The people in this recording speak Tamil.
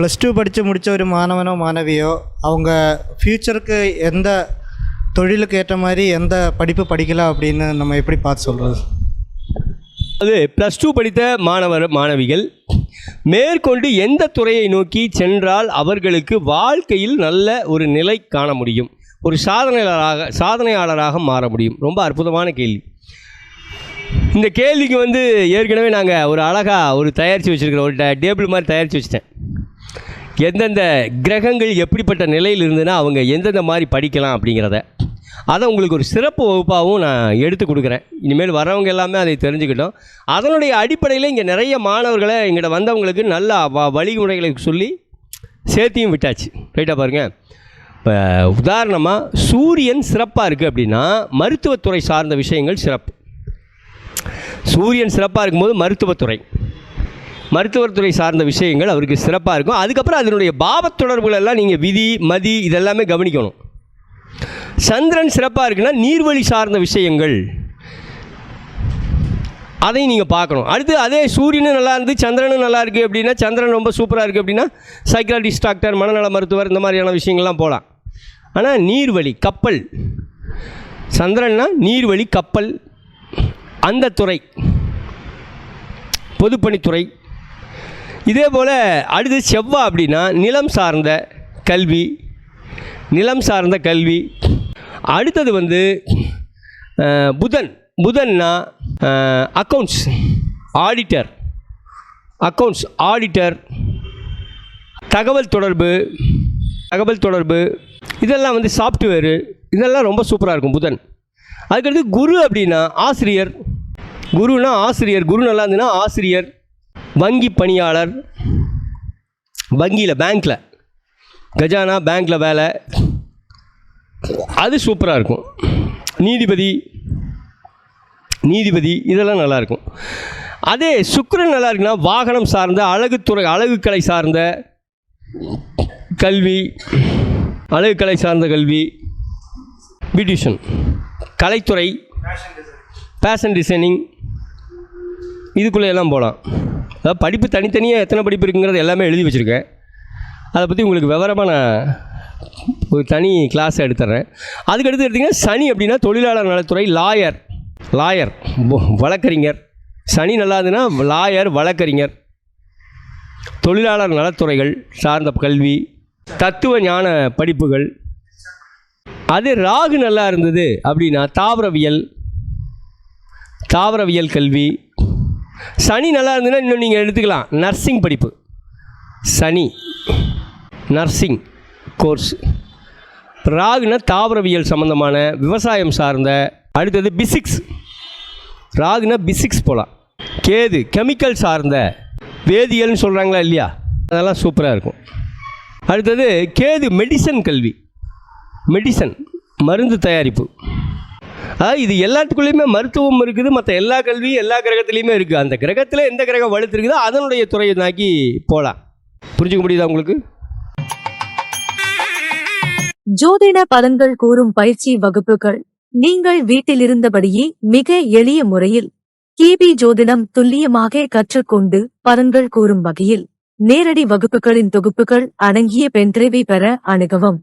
ப்ளஸ் டூ படித்து முடித்த ஒரு மாணவனோ மாணவியோ அவங்க ஃப்யூச்சருக்கு எந்த தொழிலுக்கு ஏற்ற மாதிரி எந்த படிப்பு படிக்கலாம் அப்படின்னு நம்ம எப்படி பார்த்து சொல்கிறது அது ப்ளஸ் டூ படித்த மாணவர் மாணவிகள் மேற்கொண்டு எந்த துறையை நோக்கி சென்றால் அவர்களுக்கு வாழ்க்கையில் நல்ல ஒரு நிலை காண முடியும். ஒரு சாதனையாளராக சாதனையாளராக மாற முடியும். ரொம்ப அற்புதமான கேள்வி. இந்த கேள்விக்கு வந்து ஏற்கனவே நாங்கள் ஒரு அழகாக ஒரு தயாரித்து வச்சுருக்கிறோம். ஒரு டேபிள் மாதிரி தயாரித்து வச்சுட்டேன். எந்தெந்த கிரகங்கள் எப்படிப்பட்ட நிலையில் இருந்ததுன்னா அவங்க எந்தெந்த மாதிரி படிக்கலாம் அப்படிங்கிறத. அதை உங்களுக்கு ஒரு சிறப்பு வகுப்பாகவும் நான் எடுத்து கொடுக்குறேன். இனிமேல் வரவங்க எல்லாமே அதை தெரிஞ்சுக்கிட்டோம். அதனுடைய அடிப்படையில் இங்கே நிறைய மாணவர்களை எங்கிட்ட வந்தவங்களுக்கு நல்ல வ வழிமுறைகளை சொல்லி சேர்த்தியும் விட்டாச்சு. ரைட்டாக பாருங்கள் இப்போ உதாரணமாக சூரியன் சிறப்பாக இருக்குது அப்படின்னா மருத்துவத்துறை சார்ந்த விஷயங்கள் சிறப்பு. சூரியன் சிறப்பாக இருக்கும்போது மருத்துவத்துறை. மருத்துவத்துறை சார்ந்த விஷயங்கள் அவருக்கு சிறப்பாக இருக்கும். அதுக்கப்புறம் அதனுடைய பாவத் தொடர்புகளெல்லாம் நீங்கள் விதி மதி இதெல்லாமே கவனிக்கணும். சந்திரன் சிறப்பாக இருக்குன்னா நீர்வழி சார்ந்த விஷயங்கள். அதையும் நீங்கள் பார்க்கணும். அடுத்து அதே சூரியனும் நல்லா இருந்து சந்திரனும் நல்லா இருக்குது அப்படின்னா சந்திரன் ரொம்ப சூப்பராக இருக்குது அப்படின்னா சைக்காலஜிஸ்ட் டாக்டர் மனநல மருத்துவர் இந்த மாதிரியான விஷயங்கள்லாம் போகலாம். ஆனால் நீர்வழி கப்பல். சந்திரன்னா நீர்வழி கப்பல். அந்த துறை. பொதுப்பணித்துறை. இதே போல் அடுத்து செவ்வாய் அப்படின்னா நிலம் சார்ந்த கல்வி நிலம் சார்ந்த கல்வி. அடுத்தது வந்து புதன். புதன்னா அக்கௌண்ட்ஸ் ஆடிட்டர் அக்கௌண்ட்ஸ் ஆடிட்டர் தகவல் தொடர்பு தகவல் தொடர்பு. இதெல்லாம் வந்து சாஃப்ட்வேரு இதெல்லாம் ரொம்ப சூப்பராக இருக்கும் புதன். அதுக்கடுத்து குரு அப்படின்னா ஆசிரியர். குருனா ஆசிரியர். குரு நல்லா இருந்ததுன்னா ஆசிரியர். வங்கி பணியாளர் வங்கியில் பேங்க்கில் கஜானா பேங்க்கில் வேலை. அது சூப்பராக இருக்கும். நீதிபதி நீதிபதி இதெல்லாம் நல்லாயிருக்கும் அதே சுக்கிரன் நல்லா இருக்குன்னா வாகனம் சார்ந்த அழகுத்துறை அழகுக்கலை சார்ந்த கல்வி அழகுக்கலை சார்ந்த கல்வி பியூட்டிஷன் கலைத்துறை ஃபேஷன் டிசைனிங் இதுக்குள்ளே எல்லாம் போகலாம். அதாவது படிப்பு தனித்தனியாக எத்தனை படிப்பு இருக்குங்கிறது எல்லாமே எழுதி வச்சுருக்கேன். அதை பற்றி உங்களுக்கு விவரமாக நான் ஒரு தனி கிளாஸ் எடுத்துட்றேன் அதுக்கடுத்து எடுத்திங்கன்னா சனி அப்படின்னா தொழிலாளர் நலத்துறை லாயர் லாயர் வழக்கறிஞர். சனி நல்லா இருந்ததுன்னா லாயர் வழக்கறிஞர். தொழிலாளர் நலத்துறைகள் சார்ந்த கல்வி தத்துவ ஞான படிப்புகள். அது ராகு நல்லா இருந்தது அப்படின்னா தாவரவியல் தாவரவியல் கல்வி சனி நல்லா இருந்ததுன்னா இன்னும் நீங்கள் எடுத்துக்கலாம். நர்சிங் படிப்பு. சனி. நர்சிங் கோர்ஸ் ராகுனா தாவரவியல் சம்மந்தமான விவசாயம் சார்ந்த அடுத்தது பிசிக்ஸ் ராகுனா பிசிக்ஸ் போகலாம் கேது கெமிக்கல் சார்ந்த வேதியியல்னு சொல்கிறாங்களா இல்லையா? அதெல்லாம் சூப்பராக இருக்கும். அடுத்தது கேது மெடிசன் கல்வி. மெடிசன் மருந்து தயாரிப்பு. இது எல்லாத்துக்குள்ளேயுமே மருத்துவம் இருக்குது. மற்ற எல்லா கல்வியும் எல்லா கிரகத்துலேயுமே இருக்குது அந்த கிரகத்தில் எந்த கிரகம் வலுத்திருக்குதோ அதனுடைய துறையை நாக்கி போகலாம் புரிஞ்சுக்க முடியுதா உங்களுக்கு? ஜோதிட பலன்கள் கூறும் பயிற்சி வகுப்புகள். நீங்கள் வீட்டில் இருந்தபடியே மிக எளிய முறையில் கிபி ஜோதிடம் துல்லியமாக கற்றுக்கொண்டு பலன்கள் கூறும் வகையில் நேரடி வகுப்புகளின் தொகுப்புகள் அடங்கிய பென்டிரைவை பெற அணுகவும்.